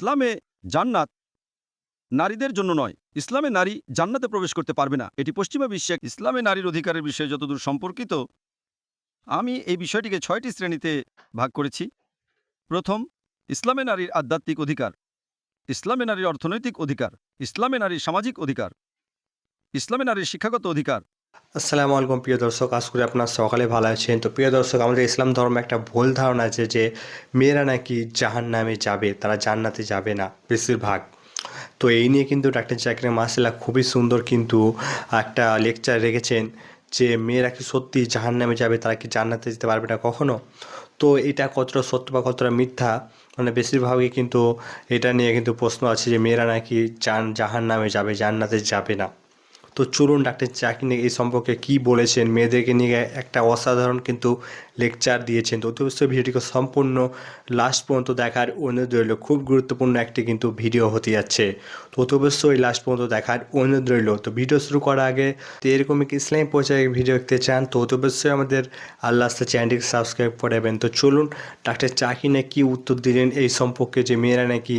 ইসলামে জান্নাত নারীদের জন্য নয়। ইসলামে নারী জান্নাতে প্রবেশ করতে পারবে না। এটি পশ্চিমা বিশ্বে ইসলামে নারীর অধিকারের বিষয়ে যতদূর সম্পর্কিত, আমি এই বিষয়টিকে ছয়টি শ্রেণীতে ভাগ করেছি। প্রথম, ইসলামে নারীর আধ্যাত্মিক অধিকার। ইসলামে নারীর অর্থনৈতিক অধিকার। ইসলামে নারীর সামাজিক অধিকার। ইসলামে নারীর শিক্ষাগত অধিকার। আসসালামু আলাইকুম, প্রিয় দর্শক। আশা করে আপনার সকালে ভালো আছেন। তো প্রিয় দর্শক, আমাদের ইসলাম ধর্মে একটা ভুল ধারণা আছে যে, মেয়েরা নাকি জাহান নামে যাবে, তারা জান্নাতে যাবে না, বেশিরভাগ। তো এই নিয়ে কিন্তু ডাক্তার জাকির মাসিলা খুবই সুন্দর কিন্তু একটা লেকচার রেখেছেন যে, মেয়েরা কি সত্যি জাহান নামে যাবে, তারা কি জান্নাতে যেতে পারবে না কখনো? তো এটা কতটা সত্য বা কতটা মিথ্যা? মানে বেশিরভাগই কিন্তু এটা নিয়ে কিন্তু প্রশ্ন আছে যে, মেয়েরা নাকি জান জাহান নামে যাবে, জান্নাতে যাবে না। তো চলুন ডাক্তার চাকরি এই সম্পর্কে কি বলেছেন? মেয়েদেরকে নিয়ে একটা অসাধারণ কিন্তু লেকচার দিয়েছেন। তো অতি অবশ্যই ভিডিওটিকে সম্পূর্ণ লাস্ট পর্যন্ত দেখার অনুরোধ রইল। খুব গুরুত্বপূর্ণ একটি কিন্তু ভিডিও হতে যাচ্ছে। তো অবশ্যই লাস্ট পর্যন্ত দেখার অনুরোধ রইল। তো ভিডিও শুরু করার আগে তো এরকম একটি ইসলামী পর্যায়ে ভিডিও দেখতে চান, তো অতি অবশ্যই আমাদের আল্লাহ চ্যানেলটিকে সাবস্ক্রাইব করবেন তো চলুন ডাক্তার চাকিনে কি উত্তর দিলেন এই সম্পর্কে? যে মেয়েরা নাকি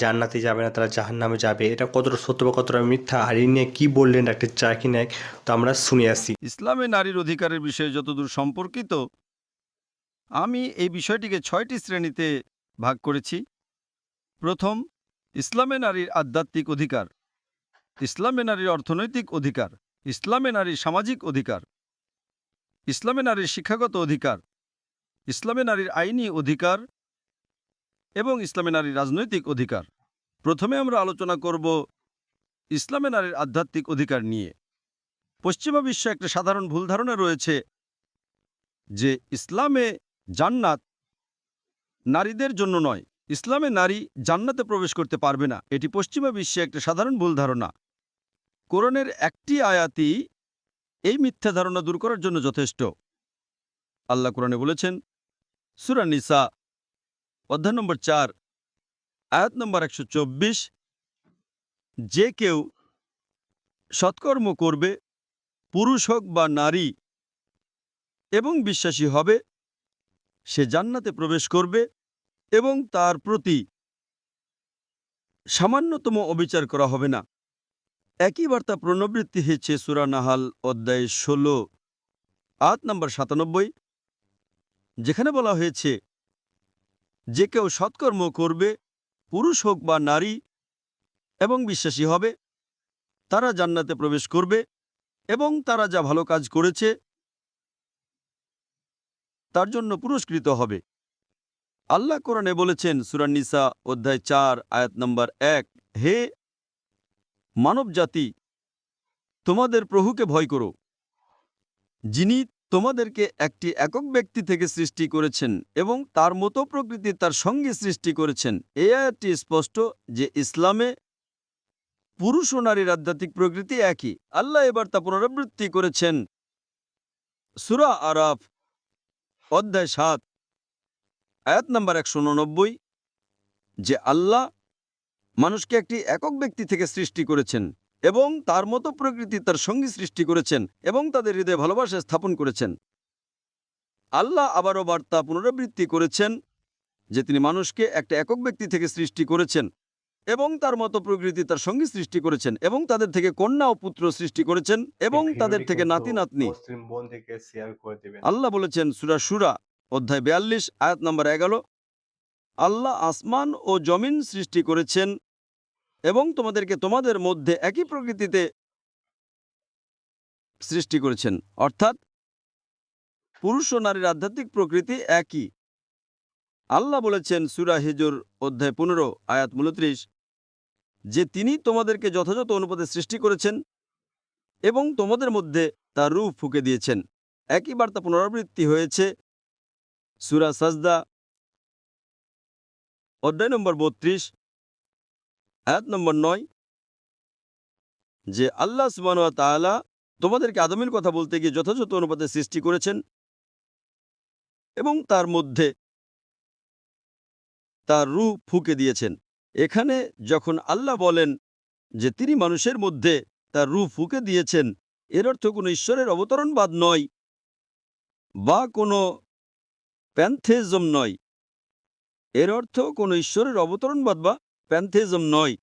জান্নাতে যাবে না, তারা জাহান্নামে যাবে। এটা কতটা সত্য বা কতটা মিথ্যা? আর এই নিয়ে কী বললেন ডাক্তার চাকি নায়ক তো আমরা শুনে আসি। ইসলামে নারীর অধিকারের বিষয়ে যতদূর সম্পর্কিত আমি এই বিষয়টিকে ছয়টি শ্রেণীতে ভাগ করেছি। প্রথম, ইসলামে নারীর আধ্যাত্মিক অধিকার। ইসলামে নারীর অর্থনৈতিক অধিকার। ইসলামে নারীর সামাজিক অধিকার। ইসলামে নারীর শিক্ষাগত অধিকার। ইসলামে নারীর আইনি অধিকার এবং ইসলামে নারীর রাজনৈতিক অধিকার। প্রথমে আমরা আলোচনা করব ইসলামে নারীর আধ্যাত্মিক অধিকার নিয়ে। পশ্চিমা বিশ্বে একটা সাধারণ ভুল ধারণা রয়েছে যে ইসলামে জান্নাত নারীদের জন্য নয়। ইসলামে নারী জান্নাতে প্রবেশ করতে পারবে না। এটি পশ্চিমা বিশ্বে একটা সাধারণ ভুল ধারণা। কোরআনের একটি আয়াতি এই মিথ্যা ধারণা দূর করার জন্য যথেষ্ট। আল্লাহ কোরআনে বলেছেন, সুরা নিসা, অধ্যায় নম্বর চার, আয়াত নম্বর একশো চব্বিশ, যে কেউ সৎকর্ম করবে, পুরুষ হোক বা নারী, এবং বিশ্বাসী হবে সে জান্নাতে প্রবেশ করবে এবং তার প্রতি সামান্যতম অবিচার করা হবে না। একই বার্তা প্রণবৃত্তি হয়েছে সুরা নাহাল অধ্যায় ষোলো আট নম্বর সাতানব্বই, যেখানে বলা হয়েছে, যে কেউ সৎকর্ম করবে, পুরুষ হোক বা নারী এবং বিশ্বাসী হবে, তারা জান্নাতে প্রবেশ করবে এবং তারা যা ভালো কাজ করেছে তার জন্য পুরস্কৃত হবে। আল্লাহ কোরআনে বলেছেন, সুরান্নিসা অধ্যায় চার, আয়াত নম্বর এক, হে মানব জাতি তোমাদের প্রভুকে ভয় করো। যিনি তোমাদেরকে একটি একক ব্যক্তি থেকে সৃষ্টি করেছেন এবং তার মতো প্রকৃতি তার সঙ্গে সৃষ্টি করেছেন। এই আয়াতটি স্পষ্ট যে ইসলামে পুরুষ ও নারীর আধ্যাত্মিক প্রকৃতি একই। আল্লাহ এবার তা পুনরাবৃত্তি করেছেন। সুরা আরাফ অধ্যায় সাত, আয়াত নাম্বার একশো উননব্বই, যে আল্লাহ মানুষকে একটি একক ব্যক্তি থেকে সৃষ্টি করেছেন এবং তার মতো প্রকৃতি তার সঙ্গী সৃষ্টি করেছেন এবং তাদের হৃদয়ে ভালোবাসা স্থাপন করেছেন। আল্লাহ আবারও বার্তা পুনরাবৃত্তি করেছেন যে তিনি মানুষকে একটা একক ব্যক্তি থেকে সৃষ্টি করেছেন। এবং তার মতো প্রকৃতি তার সঙ্গী সৃষ্টি করেছেন এবং তাদের থেকে কন্যা ও পুত্র সৃষ্টি করেছেন এবং তাদের থেকে নাতি নাতনি। আল্লাহ বলেছেন সুরা সুরা অধ্যায় বিয়াল্লিশ আয়াত নম্বর এগারো। আল্লাহ আসমান ও জমিন সৃষ্টি করেছেন এবং তোমাদেরকে তোমাদের মধ্যে একই প্রকৃতিতে সৃষ্টি করেছেন। অর্থাৎ পুরুষ ও নারীর আধ্যাত্মিক প্রকৃতি একই। আল্লাহ বলেছেন সুরা হিজুর অধ্যায় পনেরো আয়াত উনত্রিশ। যে তিনি তোমাদেরকে যথাযথ অনুপাতে সৃষ্টি করেছেন এবং তোমাদের মধ্যে তার রূপ ফুঁকে দিয়েছেন। একই বার্তা পুনরাবৃত্তি হয়েছে সুরা সাজদা, অধ্যায় নম্বর বত্রিশ, আয়াত নম্বর নয়, যে আল্লাহ সুবান তাআলা তোমাদেরকে আদমের কথা বলতে গিয়ে যথাযথ অনুপাতে সৃষ্টি করেছেন এবং তার মধ্যে তার রূপ ফুঁকে দিয়েছেন। এখানে যখন আল্লাহ বলেন যে তিনি মানুষের মধ্যে তার রূপ ফুঁকে দিয়েছেন, এর অর্থ কোনো ঈশ্বরের অবতরণবাদ নয় বা কোনো প্যান্থেজম নয়। এর অর্থ কোনো ঈশ্বরের অবতরণবাদ বা প্যান্থেজম নয়।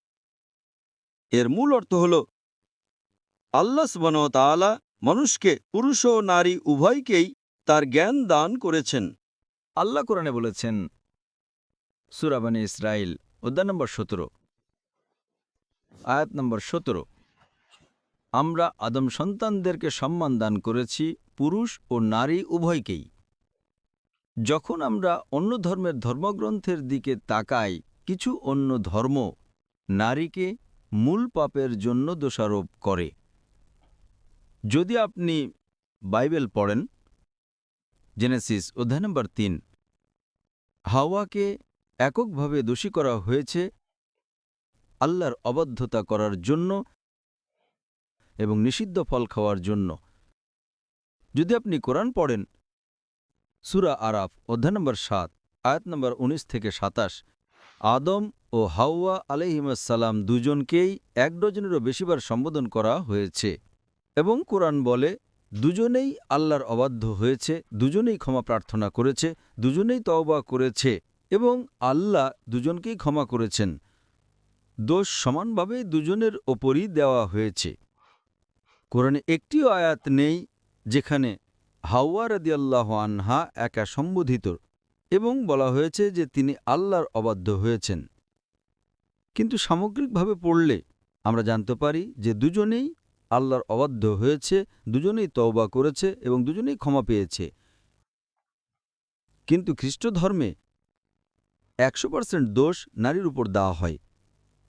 এর মূল অর্থ হল আল্লাহ সুবান তাআলা মানুষকে পুরুষ ও নারী উভয়কেই তার জ্ঞান দান করেছেন। আল্লাহ কোরআনে বলেছেন সুরাবানি ইসরাইল অধ্যায় নম্বর সতেরো। আয়াত নম্বর সতেরো। আমরা আদম সন্তানদেরকে সম্মান দান করেছি, পুরুষ ও নারী উভয়কেই। যখন আমরা অন্য ধর্মের ধর্মগ্রন্থের দিকে তাকাই, কিছু অন্য ধর্ম নারীকে মূল পাপের জন্য দোষারোপ করে। যদি আপনি বাইবেল পড়েন, জেনেসিস অধ্যায় নম্বর তিন, হাওয়াকে এককভাবে দোষী করা হয়েছে আল্লাহর অবাধ্যতা করার জন্য এবং নিষিদ্ধ ফল খাওয়ার জন্য। যদি আপনি কোরআন পড়েন, সুরা আরাফ, অধ্যায় নম্বর সাত, আয়াত নম্বর ১৯ থেকে সাতাশ, আদম ও হাওয়া আলহিমাসাল্লাম দুজনকেই এক ডজনেরও বেশিবার সম্বোধন করা হয়েছে এবং কোরআন বলে, দুজনেই আল্লাহর অবাধ্য হয়েছে, দুজনেই ক্ষমা প্রার্থনা করেছে, দুজনেই তওবা করেছে। এবং আল্লাহ দুজনকেই ক্ষমা করেছেন। দোষ সমানভাবে দুজনের ওপরই দেওয়া হয়েছে। কোরআনে একটিও আয়াত নেই যেখানে হাওয়া রাদিয়াল্লাহ আনহা একা সম্বোধিত এবং বলা হয়েছে যে তিনি আল্লাহর অবাধ্য হয়েছেন। কিন্তু সামগ্রিকভাবে পড়লে আমরা জানতে পারি যে দুজনেই আল্লাহর অবাধ্য হয়েছে, দুজনেই তওবা করেছে এবং দুজনেই ক্ষমা পেয়েছে। কিন্তু খ্রিস্ট ধর্মে একশো পার্সেন্ট দোষ নারীর উপর দেওয়া হয়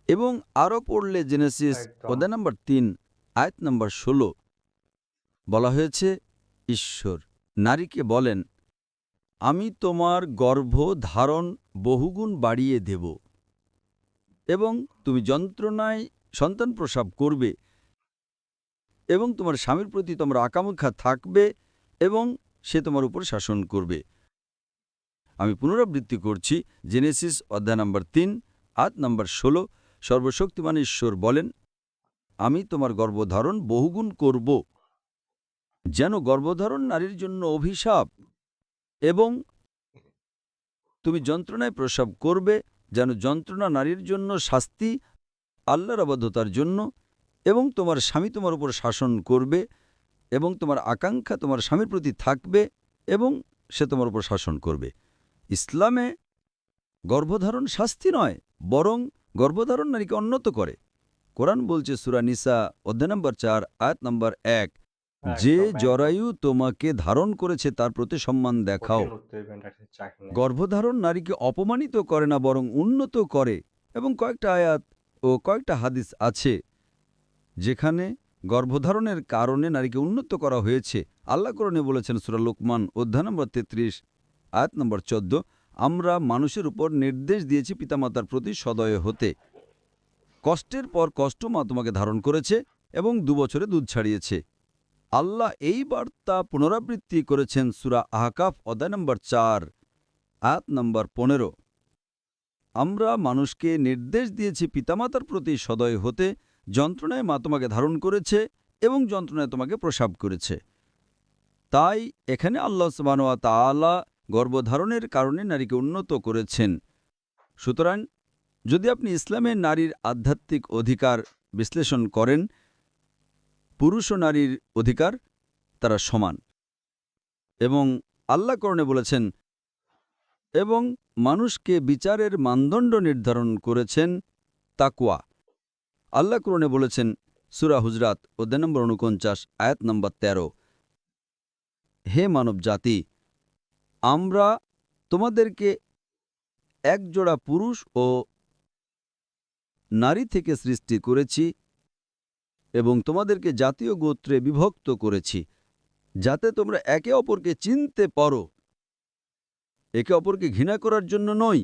এবং আরও পড়লে জেনেসিস। অধ্যায় নম্বর তিন আয়াত নম্বর ষোলো বলা হয়েছে ঈশ্বর নারীকে বলেন আমি তোমার গর্ভ ধারণ বহুগুণ বাড়িয়ে দেব এবং তুমি যন্ত্রণায় সন্তান প্রসাব করবে এবং তোমার স্বামীর প্রতি তোমার আকাঙ্ক্ষা থাকবে এবং সে তোমার উপর শাসন করবে আমি পুনরাবৃত্তি করছি জেনেসিস অধ্যায় নম্বর তিন, আট নম্বর ষোলো। সর্বশক্তিমান ঈশ্বর বলেন, আমি তোমার গর্ভধারণ বহুগুণ করব, যেন গর্ভধারণ নারীর জন্য অভিশাপ এবং তুমি যন্ত্রণায় প্রসব করবে, যেন যন্ত্রণা নারীর জন্য শাস্তি, আল্লাহর আবদ্ধতার জন্য এবং তোমার স্বামী তোমার উপর শাসন করবে এবং তোমার আকাঙ্ক্ষা তোমার স্বামীর প্রতি থাকবে এবং সে তোমার উপর শাসন করবে। ইসলামে গর্ভধারণ শাস্তি নয় বরং গর্ভধারণ নারীকে উন্নত করে কোরআন বলছে সুরা নিসা অধ্যায় নম্বর চার আয়াত নম্বর এক যে। জরায়ু তোমাকে ধারণ করেছে তার প্রতি সম্মান দেখাও। গর্ভধারণ নারীকে অপমানিত করে না বরং উন্নত করে এবং কয়েকটা আয়াত ও কয়েকটা হাদিস আছে যেখানে গর্ভধারণের কারণে নারীকে উন্নত করা হয়েছে আল্লাহ করণে বলেছেন সুরা লোকমান অধ্যায় নম্বর তেত্রিশ আয়াত নম্বর চোদ্দ, আমরা মানুষের উপর নির্দেশ দিয়েছি পিতামাতার প্রতি সদয় হতে। কষ্টের পর কষ্ট মা তোমাকে ধারণ করেছে এবং দুবছরে দুধ ছাড়িয়েছে। আল্লাহ এই বার্তা পুনরাবৃত্তি করেছেন সুরা আহকাফ অধ্যায় নম্বর চার, আয়াত নম্বর পনেরো। আমরা মানুষকে নির্দেশ দিয়েছি পিতামাতার প্রতি সদয় হতে, যন্ত্রণায় মা তোমাকে ধারণ করেছে এবং যন্ত্রণায় তোমাকে প্রসাব করেছে। তাই এখানে আল্লাহ সুবানোয়া তাআলা গর্ভধারণের কারণে নারীকে উন্নত করেছেন। সুতরাং, যদি আপনি ইসলামের নারীর আধ্যাত্মিক অধিকার বিশ্লেষণ করেন, পুরুষ ও নারীর অধিকার তারা সমান। এবং আল্লাহ করণে বলেছেন, এবং মানুষকে বিচারের মানদণ্ড নির্ধারণ করেছেন তাকুয়া আল্লাহ করণে বলেছেন, সুরা হুজরাত, অধ্যায় নম্বর উনপঞ্চাশ, আয়াত নম্বর তেরো, হে মানব জাতি আমরা তোমাদেরকে একজোড়া পুরুষ ও নারী থেকে সৃষ্টি করেছি এবং তোমাদেরকে জাতীয় গোত্রে বিভক্ত করেছি, যাতে তোমরা একে অপরকে চিনতে পারো। একে অপরকে ঘৃণা করার জন্য নয়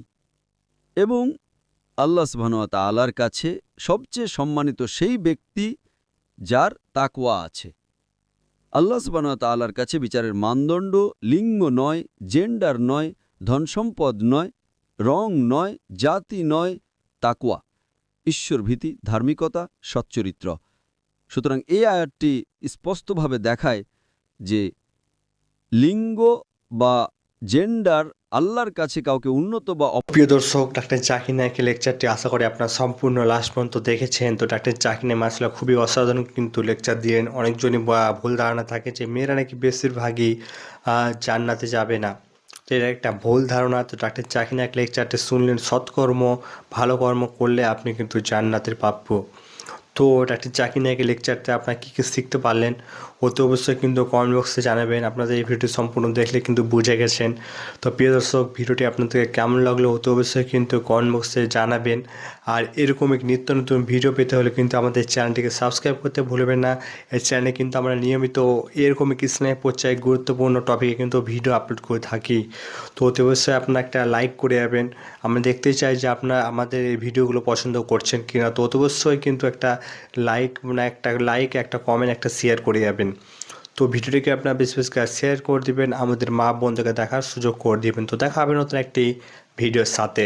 এবং আল্লাহ সুবহানাহু তাআলার কাছে সবচেয়ে সম্মানিত সেই ব্যক্তি যার তাকওয়া আছে। আল্লাহ সুবান তাআলার কাছে বিচারের মানদণ্ড লিঙ্গ নয়, জেন্ডার নয়, ধনসম্পদ নয়, রং নয়, জাতি নয় তাকুয়া ঈশ্বরভীতি, ধার্মিকতা, সচ্চরিত্র। সুতরাং এই আয়াতটি স্পষ্টভাবে দেখায় যে লিঙ্গ বা জেন্ডার আল্লাহর কাছে কাউকে উন্নত বা অপ- প্রিয় দর্শক ডাক্তার জাকির নায়কের লেকচারটি আশা করি আপনার সম্পূর্ণ লাস্ট পর্যন্ত দেখেছেন। তো ডাক্তার জাকির নায়ক মাসলা খুবই অসাধারণ কিন্তু লেকচার দিলেন অনেকজনই ভুল ধারণা থাকে যে মেয়েরা নাকি বেশিরভাগই জান্নাতে যাবে না। এটা একটা ভুল ধারণা, তো ডাক্তার জাকির নায়ক লেকচারটি শুনলেন, সৎকর্ম, ভালো কর্ম করলে আপনি কিন্তু জান্নাতের প্রাপ্য তো ডাক্তার জাকির নায়কের লেকচারতে আপনার কী কী শিখতে পারলেন, অতি অবশ্যই কিন্তু কমেন্ট বক্সে জানাবেন। আপনাদের এই ভিডিও সম্পূর্ণ দেখলে কিন্তু বুঝে গেছেন। তো প্রিয় দর্শক, ভিডিওটি আপনাদের কেমন লাগল অতি অবশ্যই কিন্তু কমেন্ট বক্সে জানাবেন। আর এরকম এক নিত্য নতুন ভিডিও পেতে হলে কিন্তু আমাদের চ্যানেলটিকে সাবস্ক্রাইব করতে ভুলবেন না। এই চ্যানেলে কিন্তু আমরা নিয়মিত এরকম ইসলামের পর্যায়ে গুরুত্বপূর্ণ টপিকে কিন্তু ভিডিও আপলোড করে থাকি। তো অতি অবশ্যই আপনার একটা লাইক করে যাবেন। আমরা দেখতে চাই যে আপনার আমাদের এই ভিডিওগুলো পছন্দ করছেন কিনা। তো অতি অবশ্যই কিন্তু একটা লাইক না একটা লাইক একটা কমেন্ট একটা শেয়ার করে যাবেন। তো ভিডিওটিকে আপনার বেশি বেশি শেয়ার করে দেবেন, আমাদের মা বোনদেরকে দেখার সুযোগ করে দেবেন। তো দেখা হবে নতুন একটি ভিডিওর সাথে।